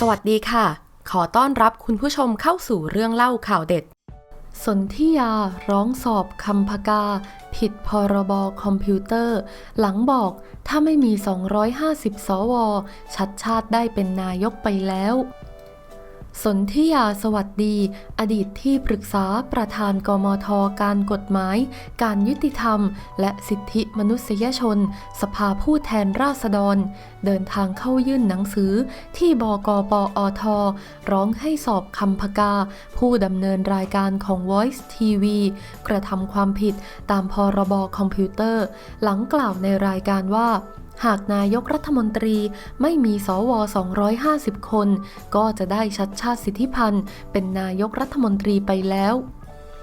สวัสดีค่ะ ขอต้อนรับคุณผู้ชมเข้าสู่เรื่องเล่าข่าวเด็ด สนธิยาร้องสอบคำพกา ผิดพรบคอมพิวเตอร์ หลังบอกถ้าไม่มี 250 สว ชัดชาติได้เป็นนายกไปแล้ว สนธิยาสวัสดี อดีตที่ปรึกษาประธานกมท การกฎหมาย การยุติธรรม และสิทธิมนุษยชน สภาผู้แทนราษฎร เดินทางเข้ายื่นหนังสือที่บกปอท ร้องให้สอบคำพกา ผู้ดำเนินรายการของ Voice TV กระทำความผิดตามพรบคอมพิวเตอร์ หลังกล่าวในรายการว่า หากนายกรัฐมนตรีไม่มีสว 250 คน ก็จะได้ชัดชาติสิทธิพันธ์เป็นนายกรัฐมนตรีไปแล้ว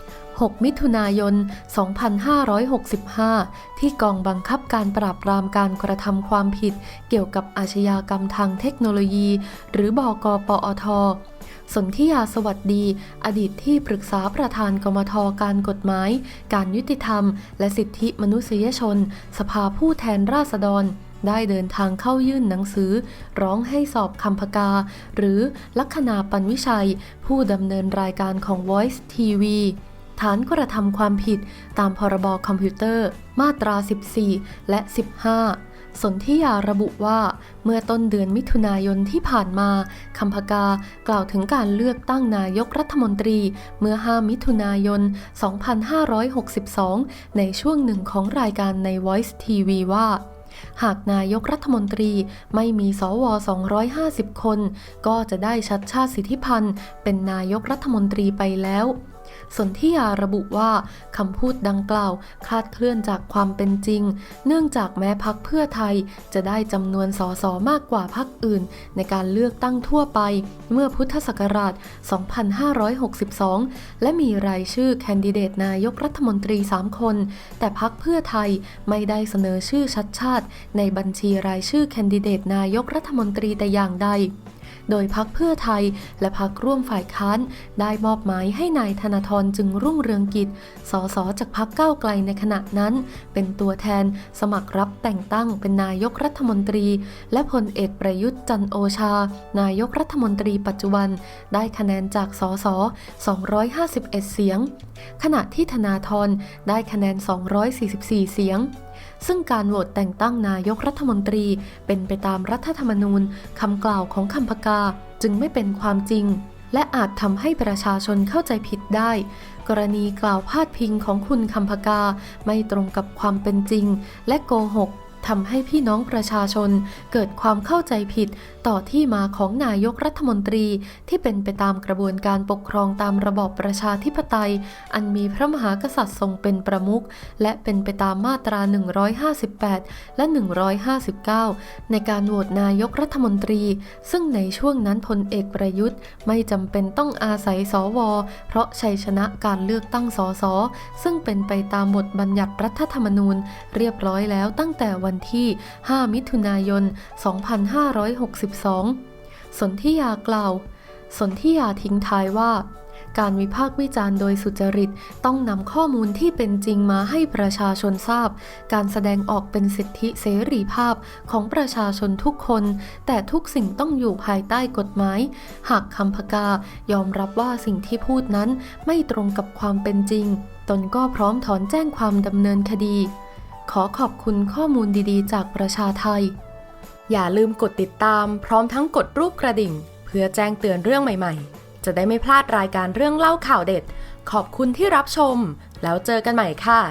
6 มิถุนายน 2565 ที่กองบังคับการปราบปรามการกระทำความผิดเกี่ยวกับอาชญากรรมทางเทคโนโลยี หรือบกปอทสนธิยาสวัสดี อดีตที่ปรึกษาประธานกมทการกฎหมาย การยุติธรรม และสิทธิมนุษยชน สภาผู้แทนราษฎร ได้เดินทางเข้ายื่นหนังสือ ร้องให้สอบคำพกา หรือลัคนาปันวิชัย ผู้ดำเนินรายการของ Voice TV ฐานกระทำความผิดตามพรบคอมพิวเตอร์ มาตรา 14 และ 15สนธิยาระบุว่า เมื่อต้นเดือนมิถุนายนที่ผ่านมาคำพกากล่าวถึงการเลือกตั้งนายกรัฐมนตรี เมื่อ 5 มิถุนายน 2562 ในช่วงหนึ่งของรายการใน Voice TV ว่า หากนายกรัฐมนตรีไม่มีสว 250 คน ก็จะได้ชัดชาติสิทธิพันธ์เป็นนายกรัฐมนตรีไปแล้ว สนธิยาระบุว่าคำพูดดังกล่าวคลาดเคลื่อนจากความเป็นจริง เนื่องจากแม้พักเพื่อไทยจะได้จำนวนสสมากกว่าพักอื่น ในการเลือกตั้งทั่วไป เมื่อพุทธศักราช 2562 และมีรายชื่อแคนดิเดตนายกรัฐมนตรี 3 คน แต่พักเพื่อไทยไม่ได้เสนอชื่อชัดชาติ ในบัญชีรายชื่อแคนดิเดตนายกรัฐมนตรีแต่อย่างใด โดยพักเพื่อไทย และพักร่วมฝ่ายค้าน ได้มอบหมายให้นายธนาธรจึงรุ่งเรืองกิจ สสจากพักก้าวไกลในขณะนั้น เป็นตัวแทนสมัครรับแต่งตั้งเป็นนายกรัฐมนตรี และพลเอกประยุทธ์จันโอชา นายกรัฐมนตรีปัจจุบัน ได้คะแนนจากสส251 เสียง ขณะที่ธนาธรได้คะแนน 244 เสียงซึ่งการโหวตแต่งตั้งนายกรัฐมนตรีเป็นไปตามรัฐธรรมนูญคำกล่าวของคำพกาจึงไม่เป็นความจริง และอาจทำให้ประชาชนเข้าใจผิดได้ กรณีกล่าวพาดพิงของคุณคำพกาไม่ตรงกับความเป็นจริง และโกหก ทำให้พี่น้องประชาชนเกิดความเข้าใจผิดต่อที่มาของนายกรัฐมนตรีที่เป็นไปตามกระบวนการปกครองตามระบอบประชาธิปไตย อันมีพระมหากษัตริย์ทรงเป็นประมุขและเป็นไปตามมาตรา 158 และ 159 ในการโหวตนายกรัฐมนตรี ซึ่งในช่วงนั้นพลเอกประยุทธ์ไม่จำเป็นต้องอาศัยสว เพราะชัยชนะการเลือกตั้งสสซึ่งเป็นไปตามบทบัญญัติรัฐธรรมนูญ เรียบร้อยแล้วตั้งแต่วันวันที่ 5 มิถุนายน 2562 สนธิยากล่าว สนธิยาทิ้งท้ายว่า การวิพากษ์วิจารณ์โดยสุจริตต้องนำข้อมูลที่เป็นจริงมาให้ประชาชนทราบ การแสดงออกเป็นสิทธิเสรีภาพของประชาชนทุกคน แต่ทุกสิ่งต้องอยู่ภายใต้กฎหมาย หากคำพกายอมรับว่าสิ่งที่พูดนั้นไม่ตรงกับความเป็นจริงตนก็พร้อมถอนแจ้งความดำเนินคดี ขอขอบคุณข้อมูลดีๆ จากประชาไทย อย่าลืมกดติดตามพร้อมทั้งกดรูปกระดิ่ง เพื่อแจ้งเตือนเรื่องใหม่ๆ จะได้ไม่พลาดรายการเรื่องเล่าข่าวเด็ด ขอบคุณที่รับชม แล้วเจอกันใหม่ค่ะ